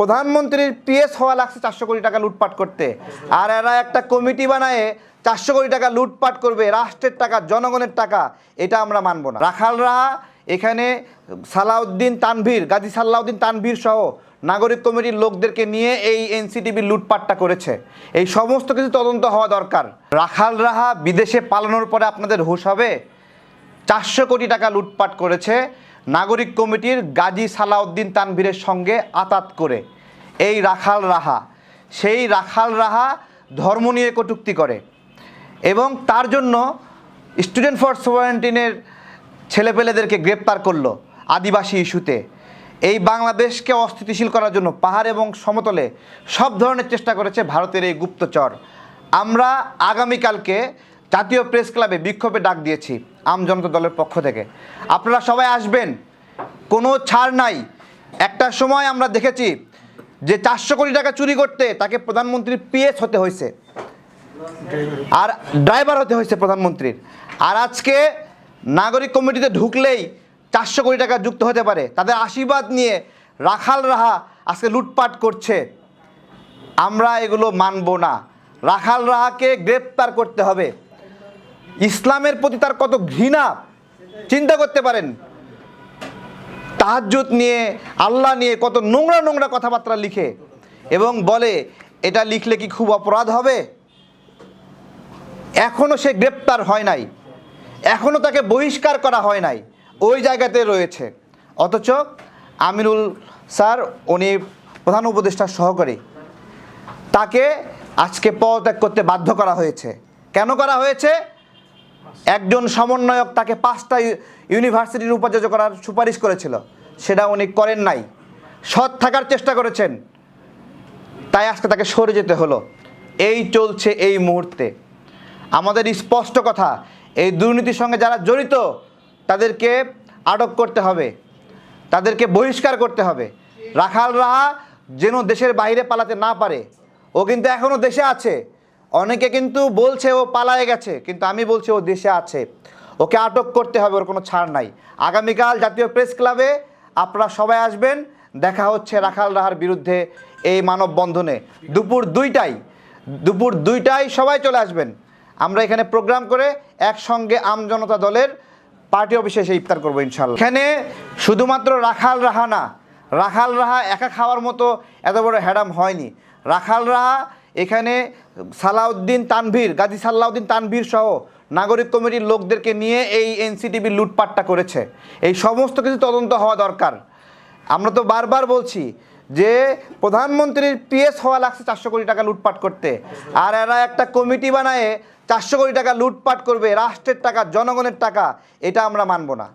প্রধানমন্ত্রীর পিএস হওয়া লাগছে চারশো কোটি টাকা লুটপাট করতে। আর এরা একটা কমিটি বানায় চারশো কোটি টাকা লুটপাট করবে, রাষ্ট্রের টাকা, জনগণের টাকা, এটা আমরা মানব না। রাখালরা এখানে সালাউদ্দিন তানভীর, গাজী সাল্লাউদ্দিন তানভীর সহ নাগরিক কমিটির লোকদেরকে নিয়ে এই এনসিটিভি লুটপাটটা করেছে। এই সমস্ত কিছু তদন্ত হওয়া দরকার। রাখাল রাহা বিদেশে পালানোর পরে আপনাদের হুশ হবে, চারশো কোটি টাকা লুটপাট করেছে নাগরিক কমিটির গাজী সালাউদ্দিন তানভীরের সঙ্গে আতাত করে। এই রাখাল রাহা, সেই রাখাল রাহা ধর্ম নিয়ে কটূক্তি করে এবং তার জন্য স্টুডেন্ট ফর সোয়ারেন্টিনের ছেলেপেলেদেরকে গ্রেপ্তার করল আদিবাসী ইস্যুতে। এই বাংলাদেশকে অস্থিতিশীল করার জন্য পাহাড় এবং সমতলে সব ধরনের চেষ্টা করেছে ভারতের এই গুপ্তচর। আমরা আগামীকালকে জাতীয় প্রেস ক্লাবে বিক্ষোভে ডাক দিয়েছি আম জনতা দলের পক্ষ থেকে। আপনারা সবাই আসবেন। কোনো ছাড় নাই। একটা সময় আমরা দেখেছি যে চারশো কোটি টাকা চুরি করতে তাকে প্রধানমন্ত্রীর পিএস হতে হয়েছে। আর ড্রাইভার হতে হয়েছে প্রধানমন্ত্রীর। আর আজকে নাগরিক কমিটিতে ঢুকলেই চারশো কোটি টাকা যুক্ত হতে পারে। তাদের আশীর্বাদ নিয়ে রাখাল রাহা আজকে লুটপাট করছে। আমরা এগুলো মানব না। রাখাল রাহাকে গ্রেপ্তার করতে হবে। ইসলামের প্রতি তার কত ঘৃণা, চিন্তা করতে পারেন। তাহাজ্জুদ নিয়ে, আল্লাহ নিয়ে কত নোংরা নোংরা কথাবার্তা লিখে এবং বলে, এটা লিখলে কি খুব অপরাধ হবে? এখনও সে গ্রেপ্তার হয় নাই। এখনও তাকে বহিষ্কার করা হয় নাই। ওই জায়গাতে রয়েছে। অথচ আমিরুল স্যার, উনি প্রধান উপদেষ্টার সহকারী, তাকে আজকে পদত্যাগ করতে বাধ্য করা হয়েছে। কেন করা হয়েছে? একজন সমন্বয়ক তাকে পাঁচটা ইউনিভার্সিটির উপাচার্য করার সুপারিশ করেছিল। সেটা উনি করেন নাই। সৎ থাকার চেষ্টা করেছেন। তাই আজকে তাকে সরে যেতে হলো। এই চলছে এই মুহূর্তে। আমাদের স্পষ্ট কথা, এই দুর্নীতির সঙ্গে যারা জড়িত, তাদেরকে আটক করতে হবে। তাদেরকে বহিষ্কার করতে হবে। রাখাল রাহা যেন দেশের বাইরে পালাতে না পারে। ও কিন্তু এখনও দেশে আছে। অনেকে কিন্তু বলছে ও পালায় গেছে, কিন্তু আমি বলছি ও দেশে আছে। ওকে আটক করতে হবে, ওর কোনো ছাড় নাই। আগামীকাল জাতীয় প্রেস ক্লাবে আপনারা সবাই আসবেন, দেখা হচ্ছে রাখাল রাহার বিরুদ্ধে এই মানববন্ধনে। দুপুর দুইটায় দুপুর দুইটায় সবাই চলে আসবেন। আমরা এখানে প্রোগ্রাম করে একসঙ্গে আম জনতা দলের পার্টি অফিসে এসে ইফতার করব ইনশাল্লাহ এখানে শুধুমাত্র রাখাল রাহা না, রাখাল রাহা একা খাওয়ার মতো এত বড় হ্যাডাম হয়নি। রাখাল রাহা এখানে সালাউদ্দিন তানভীর, গাজী সাল্লাউদ্দিন তানভীর সহ নাগরিক কমিটির লোকদেরকে নিয়ে এই এনসিটিভি লুটপাটটা করেছে। এই সমস্ত কিছু তদন্ত হওয়া দরকার। আমরা তো বারবার বলছি যে প্রধানমন্ত্রীর পিএস হওয়া লাগছে চারশো কোটি টাকা লুটপাট করতে। আর এরা একটা কমিটি বানায় চারশো কোটি টাকা লুটপাট করবে, রাষ্ট্রের টাকা, জনগণের টাকা, এটা আমরা মানব না।